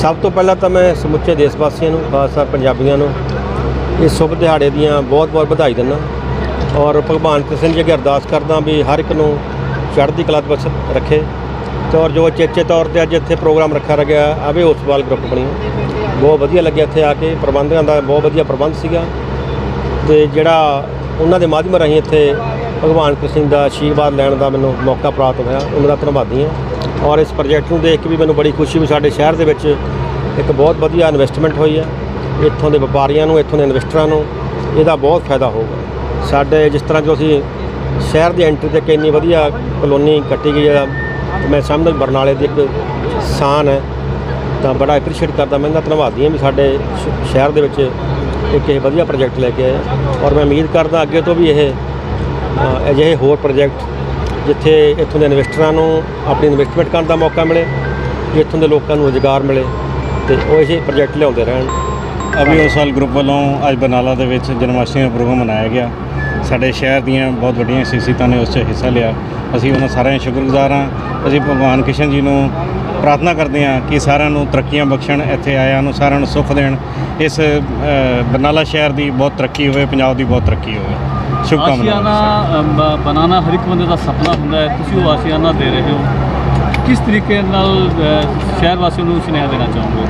ਸਭ ਤੋਂ ਪਹਿਲਾਂ ਤਾਂ ਮੈਂ ਸਮੁੱਚੇ ਦੇਸ਼ ਵਾਸੀਆਂ ਨੂੰ, ਖਾਸ ਤੌਰ ਪੰਜਾਬੀਆਂ ਨੂੰ, ਇਸ ਸ਼ੁਭ ਦਿਹਾੜੇ ਦੀਆਂ ਬਹੁਤ-ਬਹੁਤ ਵਧਾਈ ਦਿੰਦਾ ਔਰ ਭਗਵਾਨ ਕ੍ਰਿਸ਼ਨ ਜੀ ਅੱਗੇ ਅਰਦਾਸ ਕਰਦਾ ਵੀ ਹਰ ਇੱਕ ਨੂੰ ਚੜ੍ਹਦੀ ਕਲਾ ਵਿੱਚ ਰੱਖੇ ਤੇ ਔਰ ਜੋ ਚੇਚੇ ਤੌਰ ਤੇ ਅੱਜ ਇੱਥੇ ਪ੍ਰੋਗਰਾਮ ਰੱਖਿਆ ਗਿਆ ਆਵੇ ਉਸਵਾਲ ਗਰੁੱਪ ਬਣੀ ਬਹੁਤ ਵਧੀਆ ਲੱਗਿਆ ਇੱਥੇ ਆ ਕੇ, ਪ੍ਰਬੰਧਕਾਂ ਦਾ ਬਹੁਤ ਵਧੀਆ ਪ੍ਰਬੰਧ ਸੀਗਾ ਤੇ ਜਿਹੜਾ ਉਹਨਾਂ ਦੇ ਮਾਧਿਅਮ ਰਾਹੀਂ ਇੱਥੇ ਭਗਵਾਨ ਕ੍ਰਿਸ਼ਨ ਦਾ ਆਸ਼ੀਰਵਾਦ ਲੈਣ ਦਾ ਮੈਨੂੰ ਮੌਕਾ ਪ੍ਰਾਪਤ ਹੋਇਆ, ਉਹਨਾਂ ਦਾ ਧੰਨਵਾਦੀ ਹਾਂ। ਔਰ ਇਸ ਪ੍ਰੋਜੈਕਟ ਨੂੰ ਦੇਖ ਕੇ ਵੀ ਮੈਨੂੰ ਬੜੀ ਖੁਸ਼ੀ ਵੀ ਸਾਡੇ ਸ਼ਹਿਰ ਦੇ ਵਿੱਚ ਇੱਕ ਬਹੁਤ ਵਧੀਆ ਇਨਵੈਸਟਮੈਂਟ ਹੋਈ ਹੈ। ਇੱਥੋਂ ਦੇ ਵਪਾਰੀਆਂ ਨੂੰ, ਇੱਥੋਂ ਦੇ ਇਨਵੈਸਟਰਾਂ ਨੂੰ ਇਹਦਾ ਬਹੁਤ ਫਾਇਦਾ ਹੋਊਗਾ। ਸਾਡੇ ਜਿਸ ਤਰ੍ਹਾਂ ਜੋ ਅਸੀਂ ਸ਼ਹਿਰ ਦੀ ਐਂਟਰੀ ਤੇ ਕਿੰਨੀ ਵਧੀਆ ਕਲੋਨੀ ਕੱਟੀ ਗਈ ਹੈ, ਮੈਂ ਸਮਝਦਾ ਬਰਨਾਲੇ ਦੀ ਇੱਕ ਸ਼ਾਨ ਹੈ। ਤਾਂ ਬੜਾ ਐਪਰੀਸ਼ੀਏਟ ਕਰਦਾ। ਮੈਂ ਇਹਦਾ ਧੰਨਵਾਦੀ ਹਾਂ ਵੀ ਸਾਡੇ ਸ਼- ਸ਼ਹਿਰ ਦੇ ਵਿੱਚ ਇੱਕ ਇਹ ਵਧੀਆ ਪ੍ਰੋਜੈਕਟ ਲੈ ਕੇ ਆਏ ਔਰ ਮੈਂ ਉਮੀਦ ਕਰਦਾ ਅੱਗੇ ਤੋਂ ਵੀ ਇਹ ਅਜਿਹੇ ਹੋਰ ਪ੍ਰੋਜੈਕਟ ਜਿੱਥੇ ਇੱਥੋਂ ਦੇ ਇਨਵੈਸਟਰਾਂ ਨੂੰ ਆਪਣੀ ਇਨਵੈਸਟਮੈਂਟ ਕਰਨ ਦਾ ਮੌਕਾ ਮਿਲੇ ਇੱਥੋਂ ਦੇ ਲੋਕਾਂ ਨੂੰ ਰੁਜ਼ਗਾਰ ਮਿਲੇ ਤੇ ਉਹ ਇਹ ਪ੍ਰੋਜੈਕਟ ਲਿਆਉਂਦੇ ਰਹਿਣ। ਅਭੀ ਉਸਵਾਲ ਗਰੁੱਪ ਵੱਲੋਂ ਅੱਜ ਬਰਨਾਲਾ ਦੇ ਵਿੱਚ ਜਨਮਾਸ਼ਟਮੀ ਦਾ ਪ੍ਰੋਗਰਾਮ ਮਨਾਇਆ ਗਿਆ। ਸਾਡੇ ਸ਼ਹਿਰ ਦੀਆਂ ਬਹੁਤ ਵੱਡੀਆਂ ਸ਼ਖਸੀਅਤਾਂ ਨੇ ਉਸ 'ਚ ਹਿੱਸਾ ਲਿਆ। ਅਸੀਂ ਉਹਨਾਂ ਸਾਰਿਆਂ ਦਾ ਸ਼ੁਕਰਗੁਜ਼ਾਰ ਹਾਂ। ਅਸੀਂ ਭਗਵਾਨ ਕ੍ਰਿਸ਼ਨ ਜੀ ਨੂੰ ਪ੍ਰਾਰਥਨਾ ਕਰਦੇ ਹਾਂ ਕਿ ਸਾਰਿਆਂ ਨੂੰ ਤਰੱਕੀਆਂ ਬਖਸ਼ਣ ਇੱਥੇ ਆਇਆਂ ਨੂੰ ਸਾਰਿਆਂ ਨੂੰ ਸੁੱਖ ਦੇਣ। ਇਸ ਅ, ਬਰਨਾਲਾ ਸ਼ਹਿਰ ਦੀ ਬਹੁਤ ਤਰੱਕੀ ਹੋਵੇ ਪੰਜਾਬ ਦੀ ਬਹੁਤ ਤਰੱਕੀ ਹੋਵੇ। ਆਸ਼ੀਆਨਾ ਸ਼ੁਭਕਾਮਨਾਵਾਂ। ਅ, ਬ- ਬਣਾਉਣਾ ਹਰ ਇੱਕ ਬੰਦੇ ਦਾ ਸੁਪਨਾ ਹੁੰਦਾ ਹੈ। ਤੁਸੀਂ ਉਹ ਆਸ਼ੀਆਨਾ ਦੇ ਰਹੇ ਹੋ। ਕਿਸ ਤਰੀਕੇ ਨਾਲ ਅ, ਸ਼ਹਿਰ ਵਾਸੀਆਂ ਨੂੰ ਸੁਨੇਹਾ ਦੇਣਾ ਚਾਹੋਗੇ?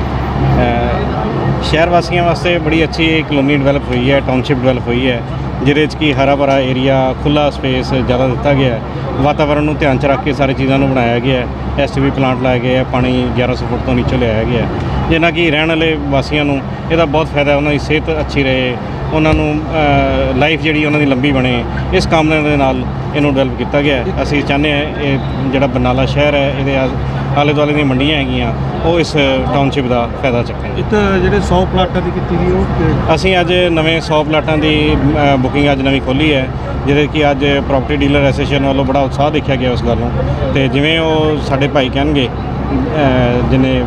ਸ਼ਹਿਰ ਵਾਸੀਆਂ ਵਾਸਤੇ ਬੜੀ ਅੱਛੀ ਕਲੋਨੀ ਡਿਵੈਲਪ ਹੋਈ ਹੈ ਟਾਊਨਸ਼ਿਪ ਡਿਵੈਲਪ ਹੋਈ ਹੈ ਜਿਹਦੇ ਵਿੱਚ ਕੀ ਹਰਾ ਭਰਾ ਏਰੀਆ ਖੁੱਲਾ ਸਪੇਸ ਜ਼ਿਆਦਾ ਦਿੱਤਾ ਗਿਆ ਹੈ। ਵਾਤਾਵਰਣ ਨੂੰ ਧਿਆਨ ਚ ਰੱਖ ਕੇ ਸਾਰੀ ਚੀਜ਼ਾਂ ਨੂੰ ਬਣਾਇਆ ਗਿਆ ਹੈ। ਐਸਟੀਵੀ ਪਲਾਂਟ ਲਾਏ ਗਏ ਹੈ ਪਾਣੀ 1100 ਫੁੱਟ ਤੋਂ ਨੀਚੇ ਲਿਆਇਆ ਗਿਆ ਹੈ। ਜਿਹਨਾਂ ਕੀ ਰਹਿਣ ਵਾਲੇ ਵਾਸੀਆਂ ਨੂੰ ਇਹਦਾ ਬਹੁਤ ਫਾਇਦਾ ਉਹਨਾਂ ਦੀ ਸਿਹਤ ਅੱਛੀ ਰਹੇ ਉਹਨਾਂ ਨੂੰ ਲਾਈਫ ਜਿਹੜੀ ਉਹਨਾਂ ਦੀ ਲੰਬੀ ਬਣੇ ਇਸ ਕੰਮ ਦੇ ਨਾਲ ਇਹਨੂੰ ਡਿਵੈਲਪ ਕੀਤਾ ਗਿਆ। ਅਸੀਂ ਚਾਹੁੰਦੇ ਹਾਂ ਇਹ ਜਿਹੜਾ ਬਰਨਾਲਾ ਸ਼ਹਿਰ ਹੈ ਇਹਦੇ ਆਲੇ ਦੁਆਲੇ ਦੀਆਂ ਮੰਡੀਆਂ ਹੈਗੀਆਂ ਉਹ ਇਸ ਟਾਊਨਸ਼ਿਪ ਦਾ ਫਾਇਦਾ ਚੱਕਣ ਇੱਥੇ ਜਿਹੜੇ 100 ਪਲਾਟਾਂ ਦੀ ਕੀਤੀ ਗਈ ਉਹ ਅਸੀਂ ਅੱਜ ਨਵੇਂ 100 ਪਲਾਟਾਂ ਦੀ ਬੁਕਿੰਗ ਅੱਜ ਨਵੀਂ ਖੋਲੀ ਹੈ ਜਿਹਦੇ ਕਿ ਅੱਜ ਪ੍ਰਾਪਰਟੀ ਡੀਲਰ ਐਸੋਸੀਏਸ਼ਨ ਵੱਲੋਂ ਬੜਾ ਉਤਸ਼ਾਹ ਦੇਖਿਆ ਗਿਆ ਉਸ ਗੱਲ ਨੂੰ ਤੇ ਜਿਵੇਂ ਉਹ ਸਾਡੇ ਭਾਈ ਕਹਿਣਗੇ ਅ, ਜਿਹਨੇ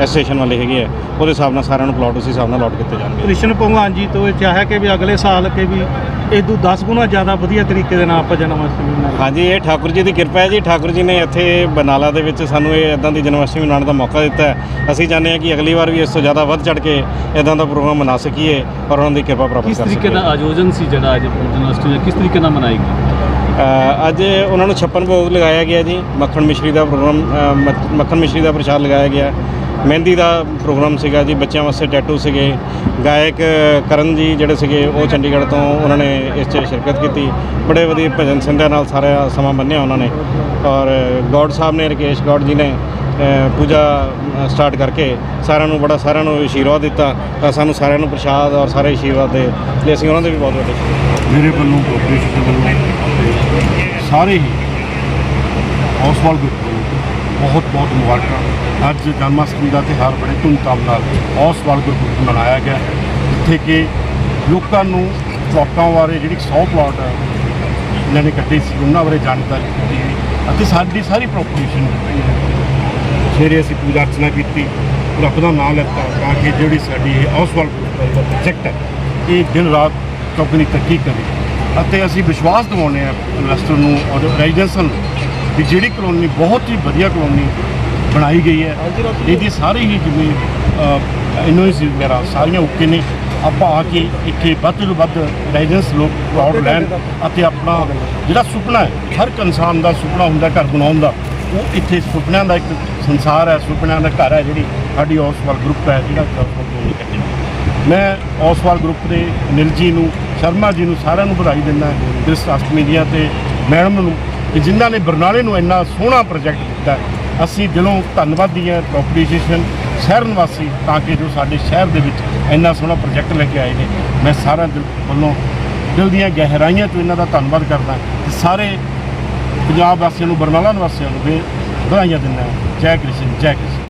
ਐਸੋਸੀਏਸ਼ਨ ਵਾਲੇ ਹੈਗੇ ਆ ਉਹਦੇ ਹਿਸਾਬ ਨਾਲ ਸਾਰਿਆਂ ਨੂੰ ਪਲਾਟ ਉਸੇ ਹਿਸਾਬ ਨਾਲ ਅਲਾਟ ਕੀਤੇ ਜਾਣਗੇ। ਕ੍ਰਿਸ਼ਨ ਭਗਵਾਨ ਜੀ ਤੋਂ ਇਹ ਚਾਹਿਆ ਕਿ ਵੀ ਅਗਲੇ ਸਾਲ ਕਿ ਵੀ ਇਦੋਂ 10 ਗੁਣਾ ਜ਼ਿਆਦਾ ਵਧੀਆ ਤਰੀਕੇ ਦੇ ਨਾਲ ਆਪਾਂ ਜਨਮ ਅਸ਼ਟਮੀ ਮਨਾਈਏ ਹਾਂਜੀ ਇਹ ਠਾਕੁਰ ਜੀ ਦੀ ਕਿਰਪਾ ਹੈ ਜੀ। ਠਾਕੁਰ ਜੀ ਨੇ ਇੱਥੇ ਬਰਨਾਲਾ ਦੇ ਵਿੱਚ ਸਾਨੂੰ ਇਹ ਇਦਾਂ ਦੀ ਜਨਮ ਅਸ਼ਟਮੀ ਮਨਾਉਣ ਦਾ ਮੌਕਾ ਦਿੱਤਾ ਹੈ। ਅਸੀਂ ਚਾਹੁੰਦੇ ਹਾਂ ਕਿ ਅਗਲੀ ਵਾਰ ਵੀ ਇਸ ਤੋਂ ਜ਼ਿਆਦਾ ਵੱਧ ਚੜ ਕੇ ਇਦਾਂ ਦਾ ਪ੍ਰੋਗਰਾਮ ਮਨਾ ਸਕੀਏ ਔਰ ਉਹਨਾਂ ਦੀ ਕਿਰਪਾ ਪ੍ਰਾਪਤ ਕਿਸ ਕਰ ਤਰੀਕੇ ਸਕੀਏ। ਦਾ ਆਯੋਜਨ ਸੀ ਜਿਹੜਾ ਅੱਜ ਜਨਮਾਸ਼ਟਮੀ ਕਿਸ ਤਰੀਕੇ ਨਾਲ ਮਨਾਈ ਗਈ? ਅ, ਅੱਜ ਉਹਨਾਂ ਨੂੰ ਛੱਪਨ ਭੋਗ ਲਗਾਇਆ ਗਿਆ ਜੀ। ਮੱਖਣ ਮਿਸ਼ਰੀ ਦਾ ਪ੍ਰੋਗਰਾਮ ਅ, ਮੱਖ- ਮੱਖਣ ਮਿਸ਼ਰੀ ਦਾ ਪ੍ਰਸ਼ਾਦ ਲਗਾਇਆ ਗਿਆ। ਮਹਿੰਦੀ ਦਾ ਪ੍ਰੋਗਰਾਮ ਸੀਗਾ ਜੀ, ਬੱਚਿਆਂ ਵਾਸਤੇ ਟੈਟੂ ਸੀਗੇ। ਗਾਇਕ ਕਰਨ ਜੀ ਜਿਹੜੇ ਸੀਗੇ, ਉਹ ਚੰਡੀਗੜ੍ਹ ਤੋਂ ਉਹਨਾਂ ਨੇ ਇਸ 'ਚ ਸ਼ਿਰਕਤ ਕੀਤੀ। ਬੜੇ ਵਧੀਆ ਭਜਨ ਸੰਧਿਆ ਨਾਲ ਸਾਰਾ ਸਮਾਂ ਬੰਨਿਆ ਉਹਨਾਂ ਨੇ। ਔਰ ਗੌਡ ਸਾਹਿਬ ਨੇ, ਰਕੇਸ਼ ਗੌਡ ਜੀ ਨੇ ਪੂਜਾ ਸਟਾਰਟ ਕਰਕੇ ਸਾਰਿਆਂ ਨੂੰ, ਬੜਾ ਸਾਰਿਆਂ ਨੂੰ ਆਸ਼ੀਰਵਾਦ ਦਿੱਤਾ। ਤਾਂ ਸਾਨੂੰ ਸਾਰਿਆਂ ਨੂੰ ਪ੍ਰਸ਼ਾਦ ਔਰ ਸਾਰੇ ਆਸ਼ੀਰਵਾਦ ਦੇ ਲਈ ਅਸੀਂ ਉਹਨਾਂ ਦੇ ਵੀ ਬਹੁਤ ਵੱਡੇ ਮੇਰੇ ਵੱਲੋਂ ਕੋਆਪਰੇਸ਼ਨ ਵੱਲੋਂ ਸਾਰੇ ਹੀ ਹੌਸਵਾਲ ਗਰੁੱਪ ਬਹੁਤ ਬਹੁਤ ਮੁਬਾਰਕਾਂ। ਅੱਜ ਜਨਮਾਸ਼ਟਮੀ ਦਾ ਤਿਉਹਾਰ ਬੜੇ ਧੂਮਧਾਮ ਨਾਲ ਹੌਸਵਾਲ ਗਰੁੱਪ ਵੱਲੋਂ ਮਨਾਇਆ ਗਿਆ ਜਿੱਥੇ ਕਿ ਲੋਕਾਂ ਨੂੰ ਪਲਾਟਾਂ ਬਾਰੇ ਜਿਹੜੀ 100 ਪਲਾਟ ਹੈ ਇਹਨਾਂ ਨੇ ਕੱਢੇ ਸੀ, ਉਹਨਾਂ ਬਾਰੇ ਜਾਣਕਾਰੀ ਦਿੱਤੀ ਅਤੇ ਸਾਡੀ ਸਾਰੀ ਪ੍ਰੋਪੋਜੀਸ਼ਨ ਸਵੇਰੇ ਅਸੀਂ ਪੂਜਾ ਅਰਚਨਾ ਕੀਤੀ, ਰੱਬ ਦਾ ਨਾਮ ਲੈਤਾ ਤਾਂ ਕਿ ਜਿਹੜੀ ਸਾਡੀ ਇਹ ਹੌਸਵਾਲ ਗਰੁੱਪ ਦਾ ਪ੍ਰੋਜੈਕਟ ਹੈ, ਇਹ ਦਿਨ ਰਾਤ ਕੰਪਨੀ ਤਰੱਕੀ ਕਰੇ। ਅਤੇ ਅਸੀਂ ਵਿਸ਼ਵਾਸ ਦਿਵਾਉਂਦੇ ਹਾਂ ਇਨਵੈਸਟਰ ਨੂੰ ਔਰ ਰੈਜ਼ੀਡੈਂਸ਼ਲ ਨੂੰ ਕਿ ਜਿਹੜੀ ਕਲੋਨੀ ਬਹੁਤ ਹੀ ਵਧੀਆ ਕਲੋਨੀ ਬਣਾਈ ਗਈ ਹੈ। ਇਹਦੀ ਸਾਰੀ ਹੀ ਜਿਵੇਂ ਇਨਵੋਇਸ ਵਗੈਰਾ ਸਾਰੀਆਂ ਓਕੇ ਨੇ। ਆਪਾਂ ਆ ਕੇ ਇੱਥੇ ਵੱਧ ਤੋਂ ਵੱਧ ਰੈਜ਼ੀਡੈਂਸ ਲੋਕ ਪਲਾਟ ਲੈਣ ਅਤੇ ਆਪਣਾ ਜਿਹੜਾ ਸੁਪਨਾ ਹੈ ਹਰ ਇਨਸਾਨ ਦਾ ਸੁਪਨਾ ਹੁੰਦਾ ਘਰ ਬਣਾਉਣ ਦਾ। ਉਹ ਇੱਥੇ ਸੁਪਨਿਆਂ ਦਾ ਇੱਕ ਸੰਸਾਰ ਹੈ ਸੁਪਨਿਆਂ ਦਾ ਘਰ ਹੈ ਜਿਹੜੀ ਸਾਡੀ ਔਸਵਾਲ ਗਰੁੱਪ ਹੈ ਜਿਹੜਾ ਮੈਂ ਔਸਵਾਲ ਗਰੁੱਪ ਦੇ ਨਿਲ ਜੀ ਨੂੰ ਸ਼ਰਮਾ ਜੀ ਨੂੰ ਸਾਰਿਆਂ ਨੂੰ ਵਧਾਈ ਦਿੰਦਾ ਕ੍ਰਿਸ ਅਸ਼ਟਮੀ ਦੀਆਂ ਤੇ ਮੈਡਮ ਨੂੰ ਕਿ ਜਿਨ੍ਹਾਂ ਨੇ ਬਰਨਾਲੇ ਨੂੰ ਇੰਨਾ ਸੋਹਣਾ ਪ੍ਰੋਜੈਕਟ ਦਿੱਤਾ ਅਸੀਂ ਦਿਲੋਂ ਧੰਨਵਾਦੀ ਹਾਂ ਕਾਰਪੋਰੇਸ਼ਨ ਸ਼ਹਿਰ ਨਿਵਾਸੀ, ਤਾਂ ਕਿ ਜੋ ਸਾਡੇ ਸ਼ਹਿਰ ਦੇ ਵਿੱਚ ਇੰਨਾ ਸੋਹਣਾ ਪ੍ਰੋਜੈਕਟ ਲੈ ਕੇ ਆਏ ਨੇ, ਮੈਂ ਸਾਰਿਆਂ ਦਿਲ ਵੱਲੋਂ ਦਿਲ ਦੀਆਂ ਗਹਿਰਾਈਆਂ ਤੋਂ ਇਹਨਾਂ ਦਾ ਧੰਨਵਾਦ ਕਰਦਾ ਤੇ ਸਾਰੇ ਪੰਜਾਬ ਵਾਸੀਆਂ ਨੂੰ, ਬਰਨਾਲਾ ਨਿਵਾਸੀਆਂ ਨੂੰ ਵੀ ਵਧਾਈਆਂ ਦਿੰਦਾ ਜੈ ਕ੍ਰਿਸ਼ਨ ਜੈ ਕ੍ਰਿਸ਼ਨ।